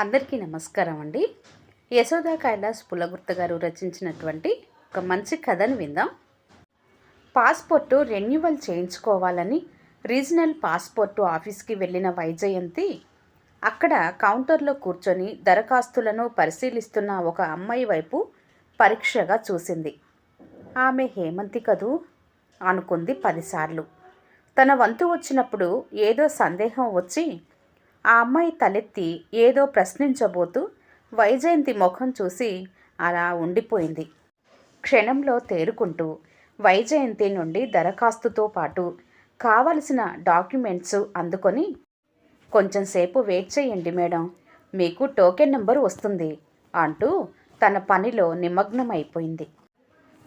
అందరికీ నమస్కారం అండి. యశోదా కైలాస్ పులగుర్త గారు రచించినటువంటి ఒక మంచి కథను విందాం. పాస్పోర్టు రెన్యువల్ చేయించుకోవాలని రీజనల్ పాస్పోర్టు ఆఫీస్కి వెళ్ళిన వైజయంతి అక్కడ కౌంటర్లో కూర్చొని దరఖాస్తులను పరిశీలిస్తున్న ఒక అమ్మాయి వైపు పరీక్షగా చూసింది. ఆమె హేమంతి కదూ? అనుకుంది పదిసార్లు. తన వంతు వచ్చినప్పుడు ఏదో సందేహం వచ్చి ఆ అమ్మాయి తలెత్తి ఏదో ప్రశ్నించబోతూ వైజయంతి ముఖం చూసి అలా ఉండిపోయింది. క్షణంలో తేరుకుంటూ వైజయంతి నుండి దరఖాస్తుతో పాటు కావలసిన డాక్యుమెంట్స్ అందుకొని కొంచెం సేపు వెయిట్ చేయండి మేడం మీకు టోకెన్ నెంబర్ వస్తుంది అంటూ తన పనిలో నిమగ్నమైపోయింది.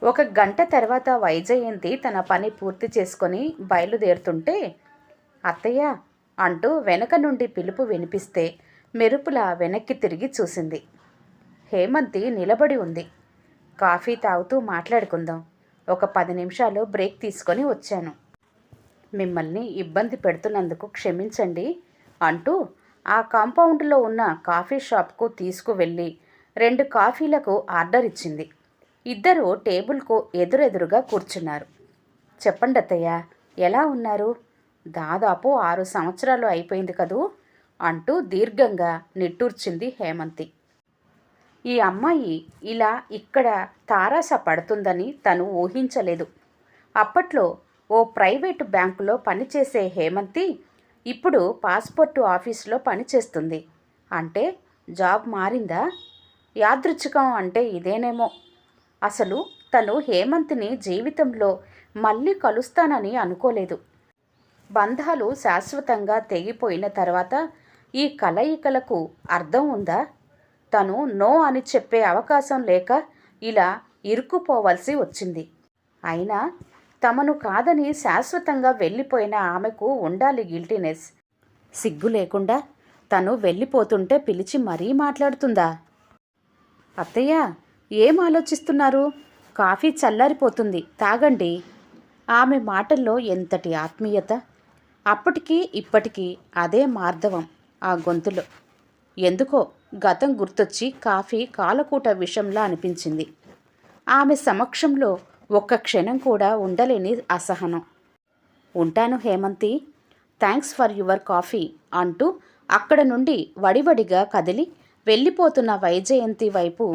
ఒక గంట తర్వాత వైజయంతి తన పని పూర్తి చేసుకొని బయలుదేరుతుంటే అత్తయ్య అంటూ వెనక నుండి పిలుపు వినిపిస్తే మెరుపులా వెనక్కి తిరిగి చూసింది. హేమంతి నిలబడి ఉంది. కాఫీ తాగుతూ మాట్లాడుకుందాం. ఒక పది నిమిషాలు బ్రేక్ తీసుకొని వచ్చాను. మిమ్మల్ని ఇబ్బంది పెడుతున్నందుకు క్షమించండి అంటూ ఆ కాంపౌండ్లో ఉన్న కాఫీ షాప్కు తీసుకువెళ్ళి రెండు కాఫీలకు ఆర్డర్ ఇచ్చింది. ఇద్దరు టేబుల్కు ఎదురెదురుగా కూర్చున్నారు. చెప్పండి అత్తయ్య ఎలా ఉన్నారు? దాదాపు ఆరు సంవత్సరాలు అయిపోయింది కదూ అంటూ దీర్ఘంగా నిట్టూర్చింది హేమంతి. ఈ అమ్మాయి ఇలా ఇక్కడ తారాస పడుతుందని తను ఊహించలేదు. అప్పట్లో ఓ ప్రైవేటు బ్యాంకులో పనిచేసే హేమంతి ఇప్పుడు పాస్పోర్టు ఆఫీసులో పనిచేస్తుంది. అంటే జాబ్ మారిందా? యాదృచ్ఛికం అంటే ఇదేనేమో. అసలు తను హేమంత్ని జీవితంలో మళ్ళీ కలుస్తానని అనుకోలేదు. బంధాలు శాశ్వతంగా తెగిపోయిన తర్వాత ఈ కలయికలకు అర్థం ఉందా? తను నో అని చెప్పే అవకాశం లేక ఇలా ఇరుక్కుపోవలసి వచ్చింది. అయినా తమను కాదని శాశ్వతంగా వెళ్ళిపోయిన ఆమెకు ఉండాలి గిల్టీనెస్. సిగ్గు లేకుండా తను వెళ్ళిపోతుంటే పిలిచి మరీ మాట్లాడుతుందా? అత్తయ్య ఏం ఆలోచిస్తున్నారు? కాఫీ చల్లారిపోతుంది తాగండి. ఆమె మాటల్లో ఎంతటి ఆత్మీయత? అప్పటికీ ఇప్పటికీ అదే మార్ధవం ఆ గొంతులో. ఎందుకో గతం గుర్తొచ్చి కాఫీ కాలకూట విషంలా అనిపించింది. ఆమె సమక్షంలో ఒక్క క్షణం కూడా ఉండలేని అసహనం. ఉంటాను Hemanthi thanks for your coffee అంటూ అక్కడ నుండి వడివడిగా కదిలి వెళ్ళిపోతున్న వైజయంతి వైపు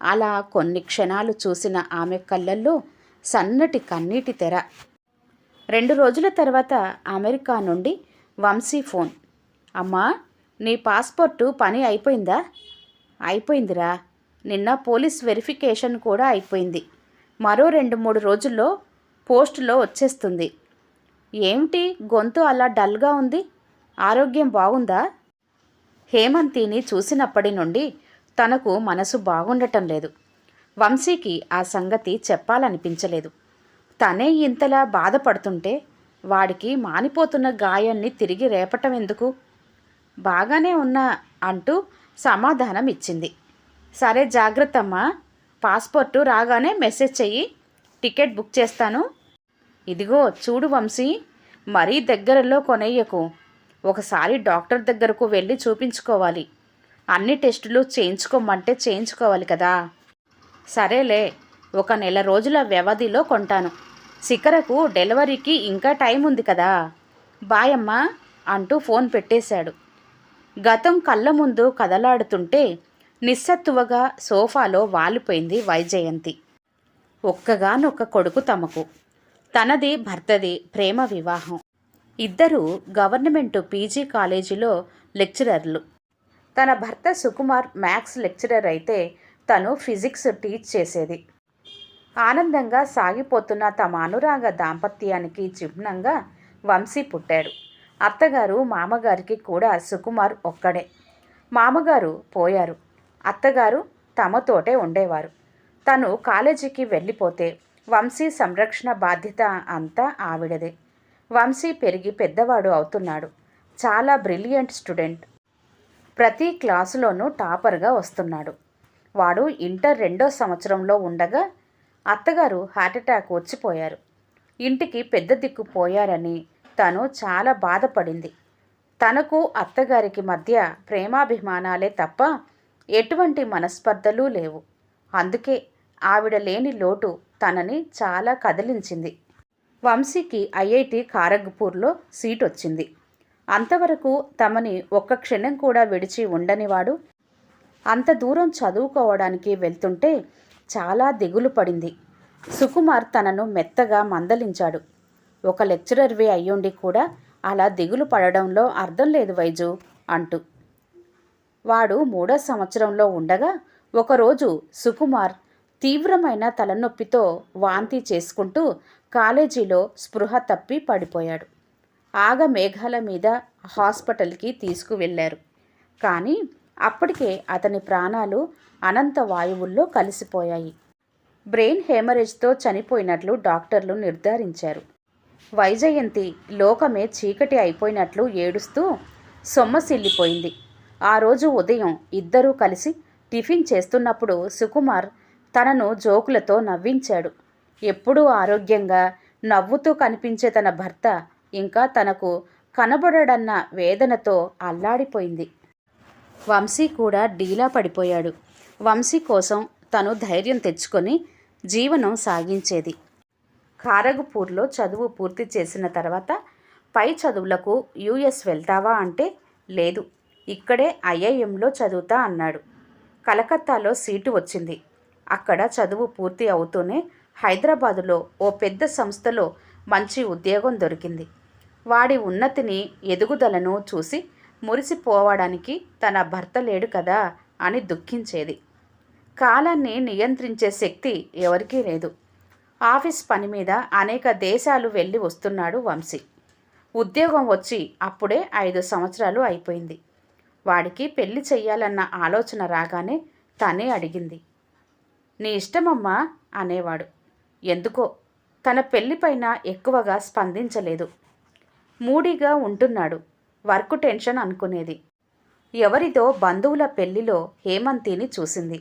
అలా కొన్ని క్షణాలు చూసిన ఆమె కళ్ళల్లో సన్నటి కన్నీటి తెర. రెండు రోజుల తర్వాత అమెరికా నుండి వంశీ ఫోన్. అమ్మా నీ పాస్పోర్టు పని అయిపోయిందా? అయిపోయిందిరా. నిన్న పోలీస్ వెరిఫికేషన్ కూడా అయిపోయింది. మరో రెండు మూడు రోజుల్లో పోస్టులో వచ్చేస్తుంది. ఏమిటి? గొంతు అలా డల్గా ఉంది? ఆరోగ్యం బాగుందా? హేమంతిని చూసినప్పటి నుండి తనకు మనసు బాగుండటం లేదు. వంశీకి ఆ సంగతి చెప్పాలనిపించలేదు. తనే ఇంతలా బాధపడుతుంటే వాడికి మానిపోతున్న గాయాన్ని తిరిగి రేపటం ఎందుకు? బాగానే ఉన్నా అంటూ సమాధానం ఇచ్చింది సరే జాగ్రత్తమ్మా పాస్పోర్టు రాగానే మెసేజ్ చెయ్యి టికెట్ బుక్ చేస్తాను. ఇదిగో చూడు వంశీ మరీ దగ్గరలో కొనయ్యకు ఒకసారి డాక్టర్ దగ్గరకు వెళ్ళి చూపించుకోవాలి. అన్ని టెస్టులు చేయించుకోమంటే చేయించుకోవాలి కదా. సరేలే ఒక నెల రోజుల వ్యవధిలో కొంటాను. శిఖరకు డెలివరీకి ఇంకా టైం ఉంది కదా. బాయమ్మ అంటూ ఫోన్ పెట్టేశాడు. గతం కళ్ళ ముందు కదలాడుతుంటే నిస్సత్తువగా సోఫాలో వాలిపోయింది వైజయంతి. ఒక్కగానొక్క కొడుకు తమకు. తనది భర్తది ప్రేమ వివాహం. ఇద్దరూ గవర్నమెంట్ పీజీ కాలేజీలో లెక్చరర్లు. తన భర్త సుకుమార్ మ్యాథ్స్ లెక్చరర్ అయితే తను ఫిజిక్స్ టీచ్ చేసేది. ఆనందంగా సాగిపోతున్న తమ అనురాగ దాంపత్యానికి చిహ్నంగా వంశీ పుట్టాడు. అత్తగారు మామగారికి కూడా సుకుమార్ ఒక్కడే. మామగారు పోయారు. అత్తగారు తమతోటే ఉండేవారు. తను కాలేజీకి వెళ్ళిపోతే వంశీ సంరక్షణ బాధ్యత అంతా ఆవిడదే. వంశీ పెరిగి పెద్దవాడు అవుతున్నాడు. చాలా బ్రిలియంట్ స్టూడెంట్. ప్రతి క్లాసులోనూ టాపర్గా వస్తున్నాడు. వాడు ఇంటర్ రెండో సంవత్సరంలో ఉండగా అత్తగారు హార్ట్అటాక్ వచ్చిపోయారు. ఇంటికి పెద్ద దిక్కు పోయారని తను చాలా బాధపడింది. తనకు అత్తగారికి మధ్య ప్రేమాభిమానాలే తప్ప ఎటువంటి మనస్పర్ధలు లేవు. అందుకే ఆవిడ లేని లోటు తనని చాలా కదిలించింది. వంశీకి ఐఐటి ఖారగ్పూర్లో సీట్ వచ్చింది అంతవరకు తమని ఒక్క క్షణం కూడా విడిచి ఉండనివాడు. అంత దూరం చదువుకోవడానికి వెళ్తుంటే చాలా దిగులు పడింది. సుకుమార్ తనను మెత్తగా మందలించాడు. ఒక లెక్చరర్వి అయ్యుండి కూడా అలా దిగులు పడడంలో అర్థం లేదు వైజు అంటూ. వాడు మూడో సంవత్సరంలో ఉండగా ఒకరోజు సుకుమార్ తీవ్రమైన తలనొప్పితో వాంతి చేసుకుంటూ కాలేజీలో స్పృహ తప్పి పడిపోయాడు. ఆగ మేఘాల మీద హాస్పిటల్కి తీసుకువెళ్ళారు. కానీ అప్పటికే అతని ప్రాణాలు అనంత వాయువుల్లో కలిసిపోయాయి. బ్రెయిన్ హేమరేజ్తో చనిపోయినట్లు డాక్టర్లు నిర్ధారించారు. వైజయంతి లోకమే చీకటి అయిపోయినట్లు ఏడుస్తూ సొమ్మసిల్లిపోయింది. ఆ రోజు ఉదయం ఇద్దరూ కలిసి టిఫిన్ చేస్తున్నప్పుడు సుకుమార్ తనను జోకులతో నవ్వించాడు. ఎప్పుడూ ఆరోగ్యంగా నవ్వుతూ కనిపించే తన భర్త ఇంకా తనకు కనబడడన్న వేదనతో అల్లాడిపోయింది. వంశీ కూడా డీలా పడిపోయాడు. వంశీ కోసం తను ధైర్యం తెచ్చుకొని జీవనం సాగించేది. కారగపూర్లో చదువు పూర్తి చేసిన తర్వాత పై చదువులకు యుఎస్ వెళ్తావా అంటే లేదు. ఇక్కడే ఐఐఎంలో చదువుతా అన్నాడు. కలకత్తాలో సీటు వచ్చింది. అక్కడ చదువు పూర్తి అవుతూనే హైదరాబాదులో ఓ పెద్ద సంస్థలో మంచి ఉద్యోగం దొరికింది. వాడి ఉన్నతిని ఎదుగుదలను చూసి మురిసిపోవడానికి తన భర్త లేడు కదా అని దుఃఖించేది. కాలాన్ని నియంత్రించే శక్తి ఎవరికీ లేదు. ఆఫీస్ పని మీద అనేక దేశాలు వెళ్ళి వస్తున్నాడు వంశీ. ఉద్యోగం వచ్చి అప్పుడే ఐదు సంవత్సరాలు అయిపోయింది. వాడికి పెళ్ళి చెయ్యాలన్న ఆలోచన రాగానే తనే అడిగింది. నీ ఇష్టమమ్మా అనేవాడు. ఎందుకో? తన పెళ్ళిపైన ఎక్కువగా స్పందించలేదు. మూడీగా ఉంటున్నాడు. వర్క్ టెన్షన్ అనుకునేది. ఎవరిదో బంధువుల పెళ్ళిలో హేమంతిని చూసింది.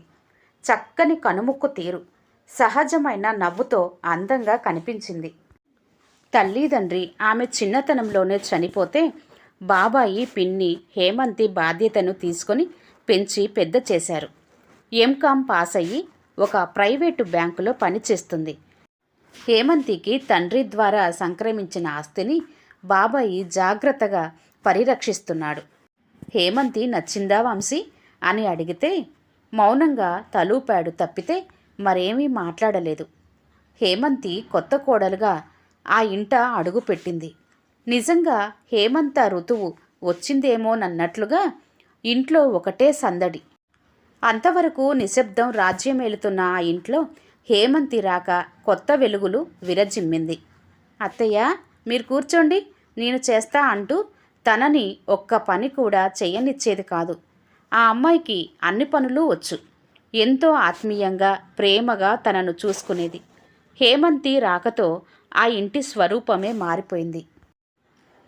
చక్కని కనుముక్కు తీరు సహజమైన నవ్వుతో అందంగా కనిపించింది. తల్లిదండ్రి ఆమె చిన్నతనంలోనే చనిపోతే బాబాయి పిన్ని హేమంతి బాధ్యతను తీసుకొని పెంచి పెద్ద చేశారు. ఎంకామ్ పాస్ అయ్యి ఒక ప్రైవేటు బ్యాంకులో పనిచేస్తుంది. హేమంతికి తండ్రి ద్వారా సంక్రమించిన ఆస్తిని బాబాయి జాగ్రత్తగా పరిరక్షిస్తున్నాడు. హేమంతి నచ్చిందా వంశీ? అని అడిగితే మౌనంగా తలూపాడు తప్పితే మరేమీ మాట్లాడలేదు. హేమంతి కొత్త కోడలుగా ఆ ఇంట అడుగుపెట్టింది. నిజంగా హేమంత ఋతువు వచ్చిందేమోనన్నట్లుగా ఇంట్లో ఒకటే సందడి. అంతవరకు నిశ్శబ్దం రాజ్యమేలుతున్న ఆ ఇంట్లో హేమంతి రాక కొత్త వెలుగులు విరజిమ్మింది. అత్తయ్య మీరు కూర్చోండి నేను చేస్తా అంటూ తనని ఒక్క పని కూడా చేయనిచ్చేది కాదు. ఆ అమ్మాయికి అన్ని పనులు వచ్చు. ఎంతో ఆత్మీయంగా ప్రేమగా తనను చూసుకునేది. హేమంతి రాకతో ఆ ఇంటి స్వరూపమే మారిపోయింది.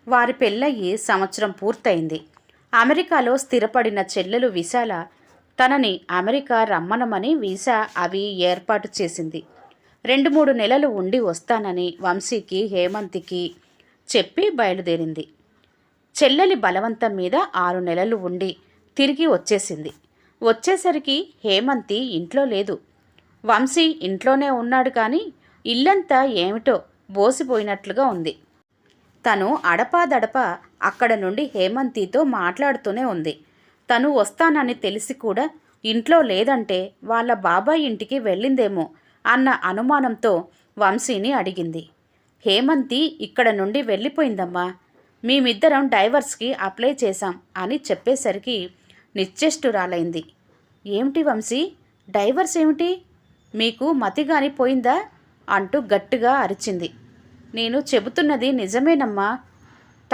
వారి పెళ్ళయ్యి సంవత్సరం పూర్తయింది. అమెరికాలో స్థిరపడిన చెల్లెలు విశాల తనని అమెరికా రమ్మనమని వీసా అవి ఏర్పాటు చేసింది. రెండు మూడు నెలలు ఉండి వస్తానని వంశీకి హేమంతికి చెప్పి బయలుదేరింది. చెల్లెలి బలవంతం మీద ఆరు నెలలు ఉండి తిరిగి వచ్చేసింది. వచ్చేసరికి హేమంతి ఇంట్లో లేదు. వంశీ ఇంట్లోనే ఉన్నాడు కానీ ఇల్లంతా ఏమిటో బోసిపోయినట్లుగా ఉంది. తను అడపాదడప అక్కడ నుండి హేమంతితో మాట్లాడుతూనే ఉంది. తను వస్తానని తెలిసి కూడా ఇంట్లో లేదంటే వాళ్ళ బాబాయ్ ఇంటికి వెళ్ళిందేమో అన్న అనుమానంతో వంశీని అడిగింది. హేమంతి ఇక్కడ నుండి వెళ్ళిపోయిందమ్మా. మేమిద్దరం డైవర్స్కి అప్లై చేశాం అని చెప్పేసరికి నిశ్చేష్టురాలైంది. ఏమిటి వంశీ? డైవర్స్ ఏమిటి? మీకు మతిగాని పోయిందా అంటూ గట్టిగా అరిచింది. నేను చెబుతున్నది నిజమేనమ్మా.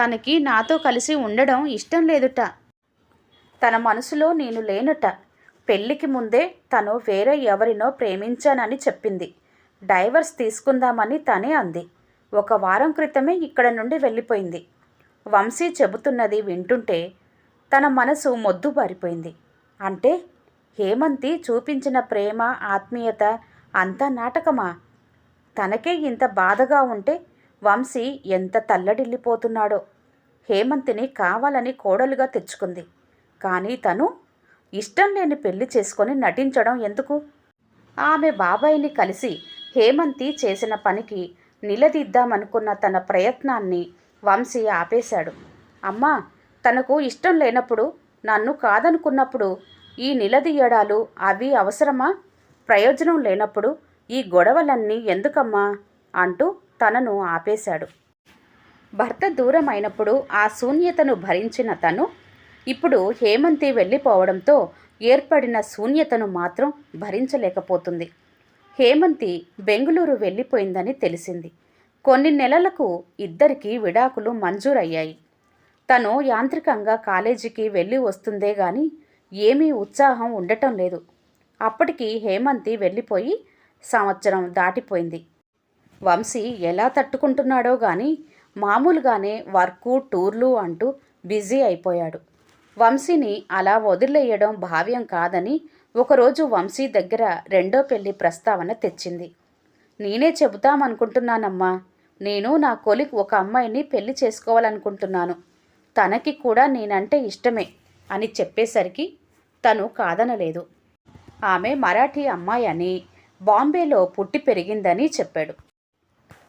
తనకి నాతో కలిసి ఉండడం ఇష్టం లేదుట. తన మనసులో నేను లేనుట. పెళ్ళికి ముందే తను వేరే ఎవరినో ప్రేమించానని చెప్పింది. డైవర్స్ తీసుకుందామని తనే అంది. ఒక వారం క్రితమే ఇక్కడ నుండి వెళ్ళిపోయింది. వంశీ చెబుతున్నది వింటుంటే తన మనసు మొద్దుబారిపోయింది. అంటే హేమంతి చూపించిన ప్రేమ ఆత్మీయత అంతా నాటకమా? తనకే ఇంత బాధగా ఉంటే వంశీ ఎంత తల్లడిల్లిపోతున్నాడో. హేమంతిని కావాలని కోడలుగా తెచ్చుకుంది. కానీ తను ఇష్టం లేని పెళ్ళి చేసుకొని నటించడం ఎందుకు? ఆమె బాబాయిని కలిసి హేమంతి చేసిన పనికి నిలదీద్దామనుకున్న తన ప్రయత్నాన్ని వంశీ ఆపేశాడు. అమ్మా తనకు ఇష్టం లేనప్పుడు నన్ను కాదనుకున్నప్పుడు ఈ నిలదీయడాలు అవి అవసరమా? ప్రయోజనం లేనప్పుడు ఈ గొడవలన్నీ ఎందుకమ్మా? అంటూ తనను ఆపేశాడు. భర్త దూరం అయినప్పుడు ఆ శూన్యతను భరించిన తను ఇప్పుడు హేమంతి వెళ్ళిపోవడంతో ఏర్పడిన శూన్యతను మాత్రం భరించలేకపోతుంది. హేమంతి బెంగుళూరు వెళ్ళిపోయిందని తెలిసింది. కొన్ని నెలలకు ఇద్దరికీ విడాకులు మంజూరయ్యాయి. తను యాంత్రికంగా కాలేజీకి వెళ్ళి వస్తుందే గాని ఏమీ ఉత్సాహం ఉండటం లేదు. అప్పటికి హేమంతి వెళ్ళిపోయి సంవత్సరం దాటిపోయింది. వంశీ ఎలా తట్టుకుంటున్నాడో గాని మామూలుగానే వర్కు టూర్లు అంటూ బిజీ అయిపోయాడు. వంశీని అలా వదిలేయడం భావ్యం కాదని ఒకరోజు వంశీ దగ్గర రెండో పెళ్ళి ప్రస్తావన తెచ్చింది. నేనే చెబుతామనుకుంటున్నానమ్మా నేను నా కొలిక్ ఒక అమ్మాయిని పెళ్ళి చేసుకోవాలనుకుంటున్నాను. తనకి కూడా నేనంటే ఇష్టమే అని చెప్పేసరికి తను కాదనలేదు. ఆమె మరాఠీ అమ్మాయి అని బాంబేలో పుట్టి పెరిగిందని చెప్పాడు.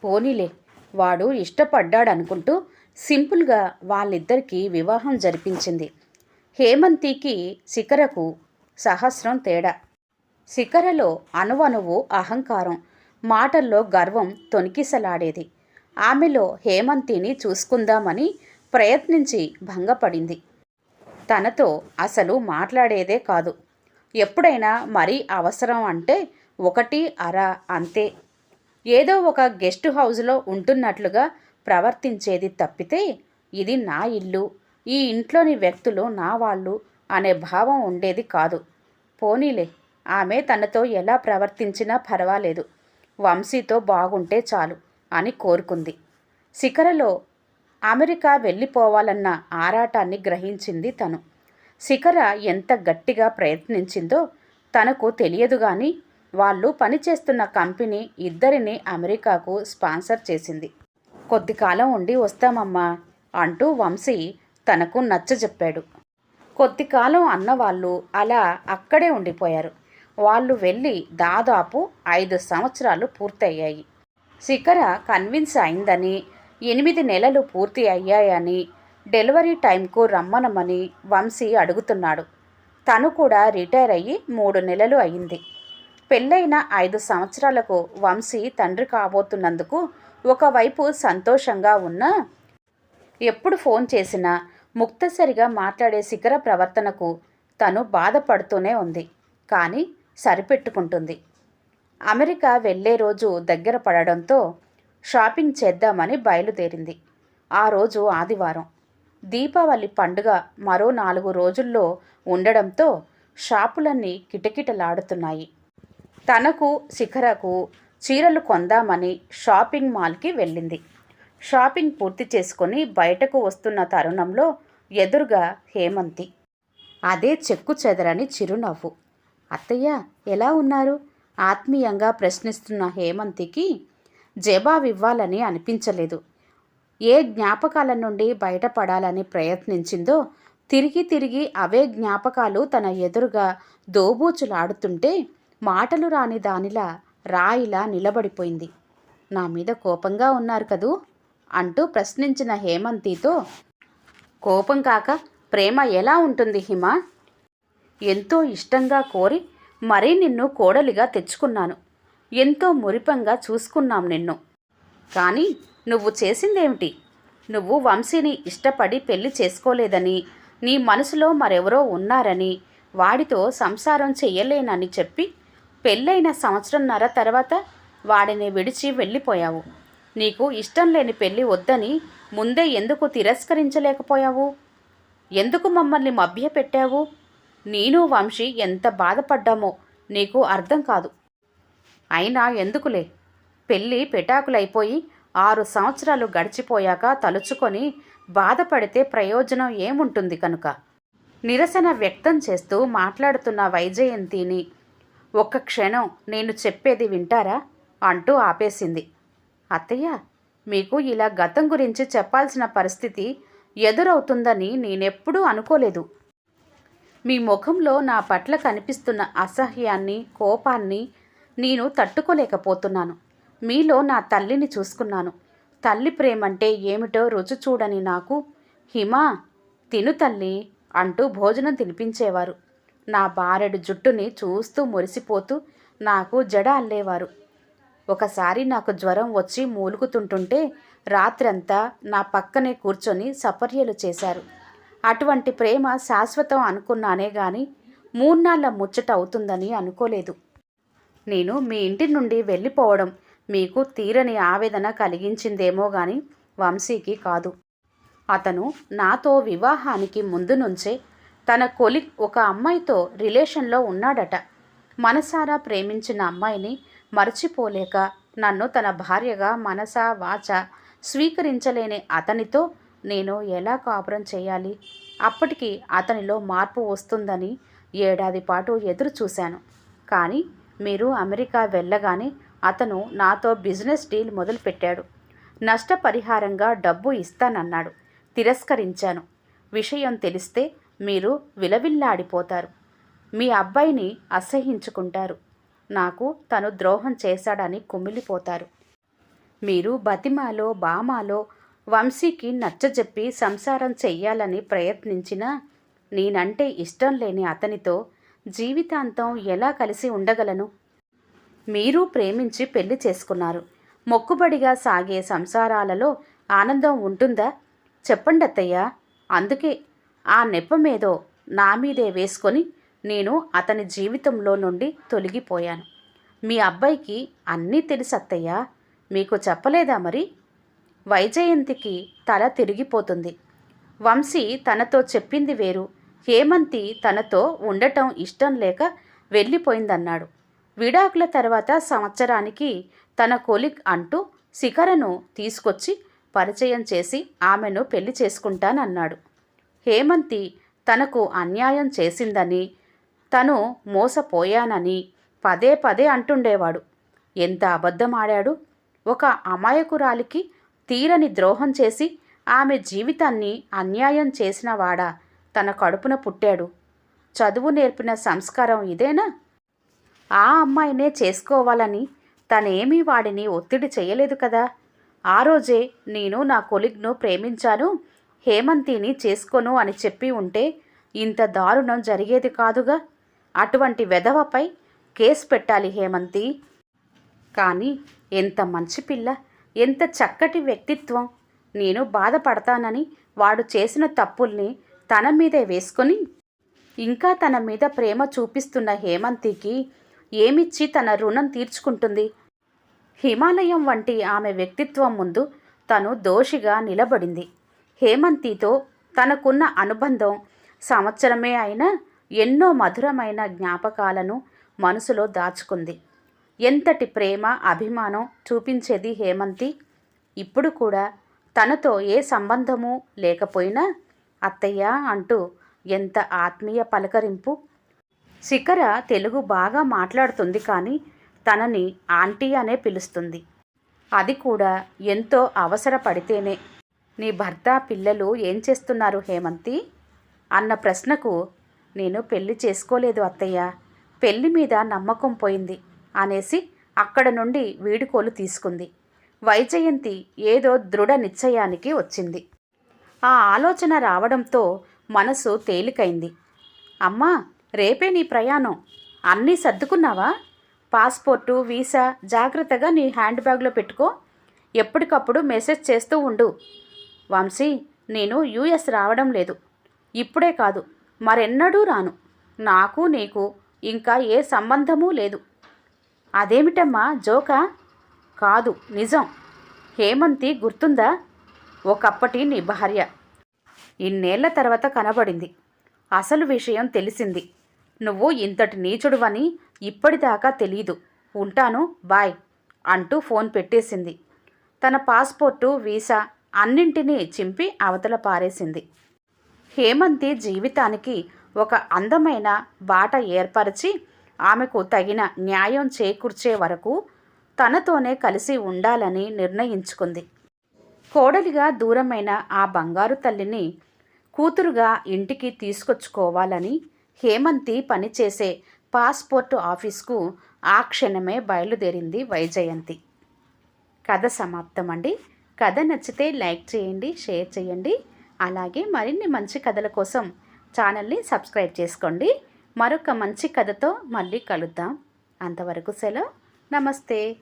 పోనీలే వాడు ఇష్టపడ్డాడనుకుంటూ సింపుల్గా వాళ్ళిద్దరికీ వివాహం జరిపించింది. హేమంతికి శిఖరకు సహస్రం తేడా. శిఖరలో అణువణువు అహంకారం మాటల్లో గర్వం తొనికిసలాడేది. ఆమెలో హేమంతిని చూసుకుందామని ప్రయత్నించి భంగపడింది. తనతో అసలు మాట్లాడేదే కాదు. ఎప్పుడైనా మరీ అవసరం అంటే ఒకటి అర అంతే. ఏదో ఒక గెస్ట్ హౌస్లో ఉంటున్నట్లుగా ప్రవర్తించేది తప్పితే ఇది నా ఇల్లు ఈ ఇంట్లోని వ్యక్తులు నా వాళ్ళు అనే భావం ఉండేది కాదు. పోనీలే ఆమె తనతో ఎలా ప్రవర్తించినా పర్వాలేదు. వంశీతో బాగుంటే చాలు. అని కోరుకుంది. శిఖరలో అమెరికా వెళ్ళిపోవాలన్న ఆరాటాన్ని గ్రహించింది తను. శిఖర ఎంత గట్టిగా ప్రయత్నించిందో తనకు తెలియదు కానీ వాళ్ళు పనిచేస్తున్న కంపెనీ ఇద్దరిని అమెరికాకు స్పాన్సర్ చేసింది. కొద్ది కాలం ఉండి వస్తామమ్మా అంటూ వంశీ తనకు నచ్చజెప్పాడు. కొద్ది కాలం అన్నవాళ్ళు అలా అక్కడే ఉండిపోయారు. వాళ్ళు వెళ్ళి దాదాపు ఐదు సంవత్సరాలు పూర్తయ్యాయి. శిఖర కన్విన్స్ అయిందని ఎనిమిది నెలలు పూర్తి అయ్యాయని డెలివరీ టైంకు రమ్మనమని వంశీ అడుగుతున్నాడు. తను కూడా రిటైర్ అయ్యి మూడు నెలలు అయింది. పెళ్ళైన ఐదు సంవత్సరాలకు వంశీ తండ్రి కాబోతున్నందుకు ఒకవైపు సంతోషంగా ఉన్నా ఎప్పుడు ఫోన్ చేసినా ముక్తసరిగా మాట్లాడే శిఖర ప్రవర్తనకు తను బాధపడుతూనే ఉంది. కానీ సరిపెట్టుకుంటుంది. అమెరికా వెళ్ళే రోజు దగ్గర పడడంతో షాపింగ్ చేద్దామని బయలుదేరింది. ఆ రోజు ఆదివారం. దీపావళి పండుగ మరో నాలుగు రోజుల్లో ఉండడంతో షాపులన్నీ కిటకిటలాడుతున్నాయి. తనకు శిఖరకు చీరలు కొందామని షాపింగ్ మాల్కి వెళ్ళింది. షాపింగ్ పూర్తి చేసుకొని బయటకు వస్తున్న తరుణంలో ఎదురుగా హేమంతి. అదే చెక్కు చెదరని చిరునవ్వు. అత్తయ్య ఎలా ఉన్నారు? ఆత్మీయంగా ప్రశ్నిస్తున్న హేమంతికి జవాబివ్వాలని అనిపించలేదు. ఏ జ్ఞాపకాల నుండి బయటపడాలని ప్రయత్నించిందో తిరిగి తిరిగి అవే జ్ఞాపకాలు తన ఎదురుగా దోబూచులాడుతుంటే మాటలు రాని దానిలా రాయిలా నిలబడిపోయింది. నా మీద కోపంగా ఉన్నారు కదూ? అంటూ ప్రశ్నించిన హేమంతితో కోపం కాక ప్రేమ ఎలా ఉంటుంది హిమ? ఎంతో ఇష్టంగా కోరి మరీ నిన్ను కోడలిగా తెచ్చుకున్నాను. ఎంతో మురిపంగా చూసుకున్నాం నిన్ను. కానీ నువ్వు చేసిందేమిటి? నువ్వు వంశీని ఇష్టపడి పెళ్ళి చేసుకోలేదని నీ మనసులో మరెవరో ఉన్నారని వాడితో సంసారం చెయ్యలేనని చెప్పి పెళ్ళైన సంవత్సరంన్నర తర్వాత వాడిని విడిచి వెళ్ళిపోయావు. నీకు ఇష్టం లేని పెళ్ళి వద్దని ముందే ఎందుకు తిరస్కరించలేకపోయావు? ఎందుకు మమ్మల్ని మభ్యపెట్టావు? నేను వంశీ ఎంత బాధపడ్డామో నీకు అర్థం కాదు. అయినా ఎందుకులే? పెళ్ళి పెటాకులైపోయి ఆరు సంవత్సరాలు గడిచిపోయాక తలుచుకొని బాధపడితే ప్రయోజనం ఏముంటుంది కనుక? నిరసన వ్యక్తం చేస్తూ మాట్లాడుతున్న వైజయంతిని ఒక్క క్షణం నేను చెప్పేది వింటారా? అంటూ ఆపేసింది. అత్తయ్య మీకు ఇలా గతం గురించి చెప్పాల్సిన పరిస్థితి ఎదురవుతుందని నేనెప్పుడూ అనుకోలేదు. మీ ముఖంలో నా పట్ల కనిపిస్తున్న అసహ్యాన్ని కోపాన్ని నేను తట్టుకోలేకపోతున్నాను. మీలో నా తల్లిని చూసుకున్నాను. తల్లి ప్రేమంటే ఏమిటో రుచి చూడని నాకు హిమా తిను తల్లి అంటూ భోజనం తినిపించేవారు. నా బారెడు జుట్టుని చూస్తూ మురిసిపోతూ నాకు జడ అల్లేవారు. ఒకసారి నాకు జ్వరం వచ్చి మూలుగుతుంటుంటే రాత్రంతా నా పక్కనే కూర్చొని సపర్యలు చేశారు. అటువంటి ప్రేమ శాశ్వతం అనుకున్నానే గాని మూన్నాళ్ళ ముచ్చట అవుతుందని అనుకోలేదు. నేను మీ ఇంటి నుండి వెళ్ళిపోవడం మీకు తీరని ఆవేదన కలిగించిందేమో గాని వంశీకి కాదు. అతను నాతో వివాహానికి ముందు నుంచే తన కొలి ఒక అమ్మాయితో రిలేషన్లో ఉన్నాడట. మనసారా ప్రేమించిన అమ్మాయిని మర్చిపోలేక నన్ను తన భార్యగా మనసా వాచ స్వీకరించలేని అతనితో నేను ఎలా కాపురం చేయాలి? అప్పటికి అతనిలో మార్పు వస్తుందని ఏడాది పాటు ఎదురు చూశాను. కానీ మీరు అమెరికా వెళ్ళగానే అతను నాతో బిజినెస్ డీల్ మొదలుపెట్టాడు. నష్టపరిహారంగా డబ్బు ఇస్తానన్నాడు. తిరస్కరించాను. విషయం తెలిస్తే మీరు విలవిల్లాడిపోతారు. మీ అబ్బాయిని అసహించుకుంటారు. నాకు తను ద్రోహం చేశాడని కుమిలిపోతారు. మీరు బతిమాలో బామాలో వంశీకి నచ్చజెప్పి సంసారం చెయ్యాలని ప్రయత్నించినా నేనంటే ఇష్టం లేని అతనితో జీవితాంతం ఎలా కలిసి ఉండగలను? మీరు ప్రేమించి పెళ్ళి చేసుకున్నారు. మొక్కుబడిగా సాగే సంసారాలలో ఆనందం ఉంటుందా? చెప్పండి అత్తయ్య. అందుకే ఆ నెప్పమేదో నా మీదే వేసుకొని నేను అతని జీవితంలో నుండి తొలగిపోయాను. మీ అబ్బాయికి అన్నీ తెలుసు అత్తయ్య. మీకు చెప్పలేదా మరి? వైజయంతికి తల తిరిగిపోతుంది. వంశీ తనతో చెప్పింది వేరు. హేమంతి తనతో ఉండటం ఇష్టం లేక వెళ్ళిపోయిందన్నాడు. విడాకుల తర్వాత సంవత్సరానికి తన కొలిక్ అంటూ శిఖరను తీసుకొచ్చి పరిచయం చేసి ఆమెను పెళ్ళి చేసుకుంటానన్నాడు. హేమంతి తనకు అన్యాయం చేసిందని తను మోసపోయానని పదే పదే అంటుండేవాడు. ఎంత అబద్ధం ఆడాడు ఒక అమాయకురాలికి తీరని ద్రోహం చేసి ఆమె జీవితాన్ని అన్యాయం చేసినవాడా తన కడుపున పుట్టాడు. చదువు నేర్పిన సంస్కారం ఇదేనా? ఆ అమ్మాయినే చేసుకోవాలని తనేమీ వాడిని ఒత్తిడి చేయలేదు కదా. ఆ రోజే నేను నా కొలిగ్ను ప్రేమించాను. హేమంతిని చేసుకోను అని చెప్పి ఉంటే ఇంత దారుణం జరిగేది కాదుగా? అటువంటి వెధవపై కేసు పెట్టాలి హేమంతి. కానీ ఎంత మంచి పిల్ల. ఎంత చక్కటి వ్యక్తిత్వం. నేను బాధపడతానని వాడు చేసిన తప్పుల్ని తన మీదే వేసుకొని ఇంకా తన మీద ప్రేమ చూపిస్తున్న హేమంతికి ఏమిచ్చి తన రుణం తీర్చుకుంటుంది? హిమాలయం వంటి ఆమె వ్యక్తిత్వం ముందు తను దోషిగా నిలబడింది. హేమంతితో తనకున్న అనుబంధం సంవత్సరమే అయినా ఎన్నో మధురమైన జ్ఞాపకాలను మనసులో దాచుకుంది. ఎంతటి ప్రేమ అభిమానం చూపించేది హేమంతి? ఇప్పుడు కూడా తనతో ఏ సంబంధము లేకపోయినా అత్తయ్య అంటూ ఎంత ఆత్మీయ పలకరింపు? శిఖర తెలుగు బాగా మాట్లాడుతుంది కానీ తనని ఆంటీ అనే పిలుస్తుంది. అది కూడా ఎంతో అవసరపడితేనే. నీ భర్త పిల్లలు ఏం చేస్తున్నారు హేమంతి? అన్న ప్రశ్నకు నేను పెళ్ళి చేసుకోలేదు అత్తయ్య. పెళ్ళి మీద నమ్మకం పోయింది. అనేసి అక్కడ నుండి వీడుకోలు తీసుకుంది. వైజయంతి ఏదో దృఢ నిశ్చయానికి వచ్చింది. ఆ ఆలోచన రావడంతో మనసు తేలికైంది. అమ్మా రేపే నీ ప్రయాణం. అన్నీ సర్దుకున్నావా? పాస్పోర్టు వీసా జాగ్రత్తగా నీ హ్యాండ్ బ్యాగ్లో పెట్టుకో. ఎప్పటికప్పుడు మెసేజ్ చేస్తూ ఉండు. వంశీ నేను యూఎస్ రావడం లేదు. ఇప్పుడే కాదు మరెన్నడూ రాను. నాకు నీకు ఇంకా ఏ సంబంధమూ లేదు. అదేమిటమ్మా? జోకా? కాదు నిజం. హేమంతి గుర్తుందా? ఒకప్పటి నీ భార్య. ఇన్నేళ్ళ తర్వాత కనబడింది. అసలు విషయం తెలిసింది. నువ్వు ఇంతటి నీచుడువని ఇప్పటిదాకా తెలీదు. ఉంటాను బాయ్ అంటూ ఫోన్ పెట్టేసింది. తన పాస్పోర్టు వీసా అన్నింటినీ చింపి అవతల పారేసింది. హేమంతి జీవితానికి ఒక అందమైన బాట ఏర్పరిచి ఆమెకు తగిన న్యాయం చేకూర్చే వరకు తనతోనే కలిసి ఉండాలని నిర్ణయించుకుంది. కోడలిగా దూరమైన ఆ బంగారు తల్లిని కూతురుగా ఇంటికి తీసుకొచ్చుకోవాలని హేమంతి పనిచేసే పాస్పోర్టు ఆఫీస్కు ఆ క్షణమే బయలుదేరింది వైజయంతి. కథ సమాప్తం అండి కథ నచ్చితే లైక్ చేయండి షేర్ చేయండి. అలాగే మరిన్ని మంచి కథల కోసం ఛానల్ని సబ్స్క్రైబ్ చేసుకోండి. మరొక మంచి కథతో మళ్ళీ కలుద్దాం. అంతవరకు సెలవు. నమస్తే.